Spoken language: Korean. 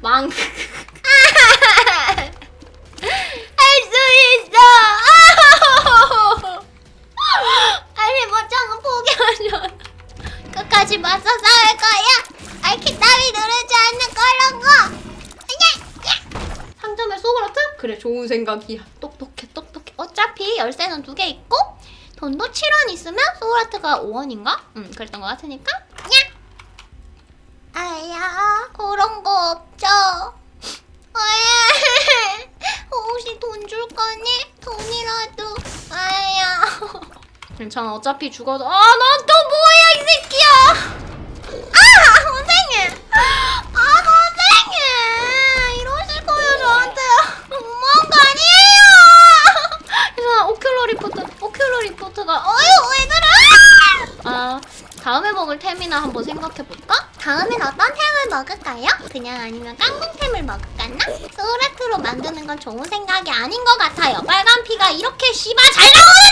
망. 할수 있어. 아니 뭐짱은 포기하려. 끝까지 맞서 싸울 거야. 알키 따위 누르지 않는 그런 거. 상점에 소그라트? 그래 좋은 생각이야. 똑똑해 똑똑해. 어차피 열쇠는 두 개 있고 돈도 7원 있으면 소울아트가 5원인가? 응 그랬던 것 같으니까 줄 거니? 돈이라도. 아야. 괜찮아. 어차피 죽어도. 아난 또 뭐야 이 새끼야. 아 선생님! 아 선생님! 이러실 거예요 저한테. 너무한 거 아니에요! 괜찮아. 오큘러 리포트 오큘러 리포트가. 어? 어휴! 아 다음에 먹을 템이나 한번 생각해 볼까? 다음엔 어떤 템을 먹을까요? 그냥 아니면 깡공템을 먹을까나? 소라트로 만드는 건 좋은 생각이 아닌 것 같아요. 빨간 피가 이렇게 씨발 잘 나오는